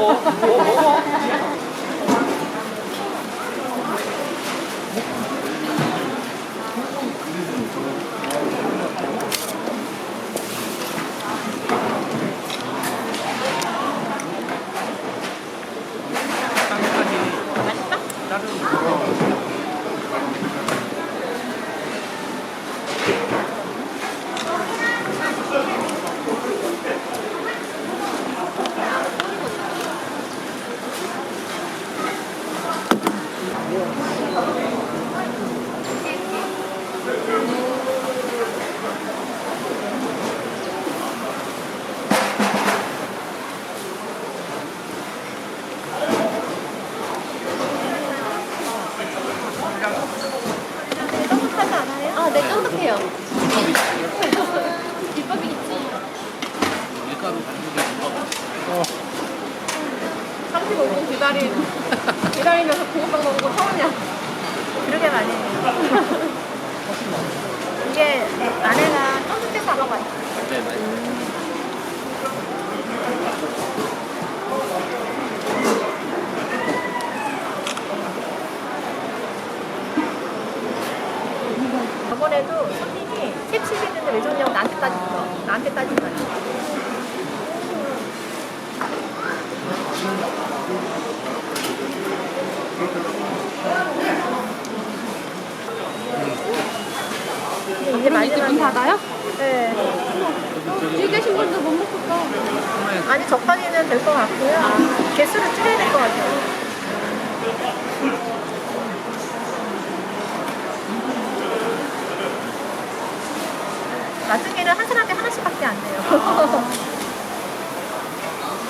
먹어. 먹어. 해요. 비법이 있지. 밀가루 반죽에 어. 35분 기다린, 기다리면서 붕어빵 먹는 거 처음이야. 그러게 말이에요. 이게 아내가 쫀득해서 알아봐. 네, 네. 저번에도 손님이 탭치했는데 왜 줬냐고 나한테 따지고 나한테 따지고 이제 그럼 이제 문 닫아요? 네. 뒤에 계신 분들 못 먹겠다. 아니 적당히는 될 것 같고요. 개수를 줄여야 될 것 같아요. 나중에는 한 사람에 하나씩밖에 안 돼요.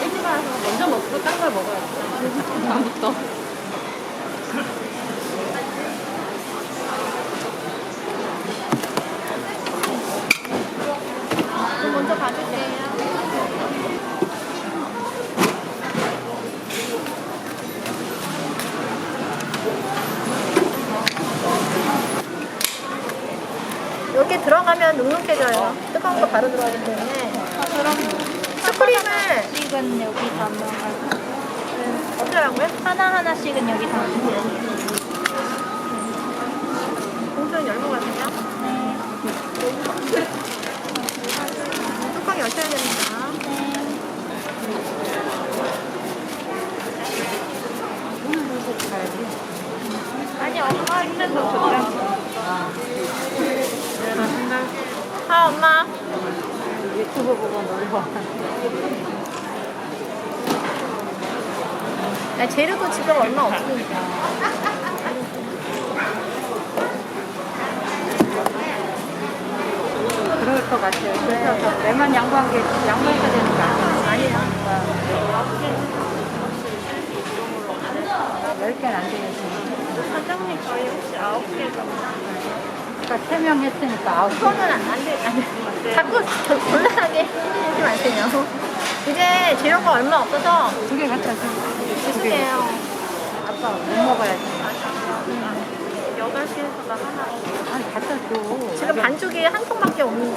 일찍 와서 먼저 먹고 딴 걸 먹어야지. 다음부터. 먼저 받을게요. 들어가면 눅눅해져요. 뜨거운 거 바로 들어가기 때문에. 그럼 슈크림을 하나씩은 여기 담아가고 어쩌라고요? 하나 하나씩은 여기 담아주세요. 공전 열고 가세요. 뚜껑 여셔야 됩니다. 아니 엄마 있는 거 좋더라고. 아, 엄마. 유튜브 보고 놀러 야, 재료도 지금 얼마 없으니까. 그럴 것 같아요. 그래서 내만 양보한 게 양보해야 되는 거 아니에요? 아니에요. 열 개는 안 되겠지. 사장님, 저희 혹시 아홉 개 정도. 그러니까 세 명 했으니까 아홉 개. 그거는 안, 안 돼. 안 돼. 자꾸 저- 곤란하게 하지 마세요. 이제 재료가 얼마 없어서 두개 갖다 줘. 죄송해요. 아빠 못 먹어야지. 여덟 시에서 나 하나. 아니 갖다 줘. 지금 반죽이 한 통밖에 없는 거.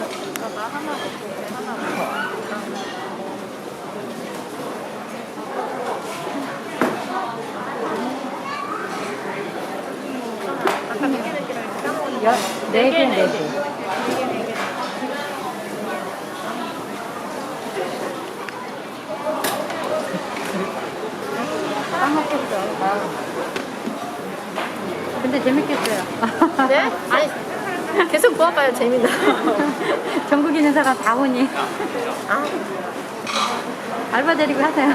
나 하나 먹어. 아까 몇 개는 기로 까먹었는데. 여, 네 개, 네 개. 까먹겠어. 아. 근데 재밌겠어요. 네? 아니, 계속 부어봐요. 재밌나? 전국 있는 사람 다 오니 아, 알바 데리고 하세요.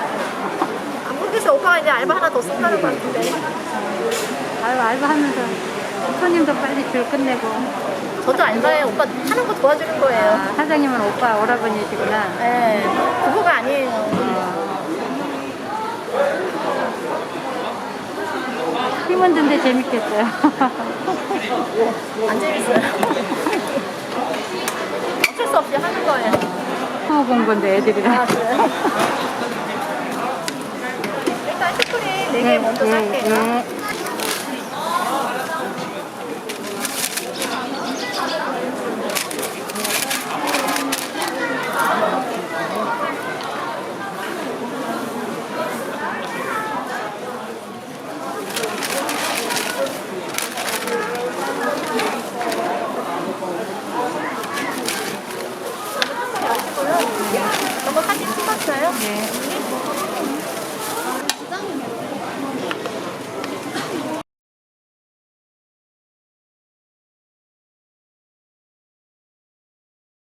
안 모르겠어요. 오빠가 이제 알바 하나 더 쓴다는 것 같은데. 알바, 알바 하면서 손님도 빨리 줄 끝내고. 저도 알바에 오빠 하는 거 도와주는 거예요. 아, 사장님은 오빠 오라버니시구나. 네, 부부가 아니에요. 힘은 든데 재밌겠어요. 안 재밌어요. 어쩔 수 없이 하는 거예요. 처음 본 건데 애들이랑. 아, 그래요? 일단 슈크림 4개 먼저. 너무 사진 찍었어요? 네.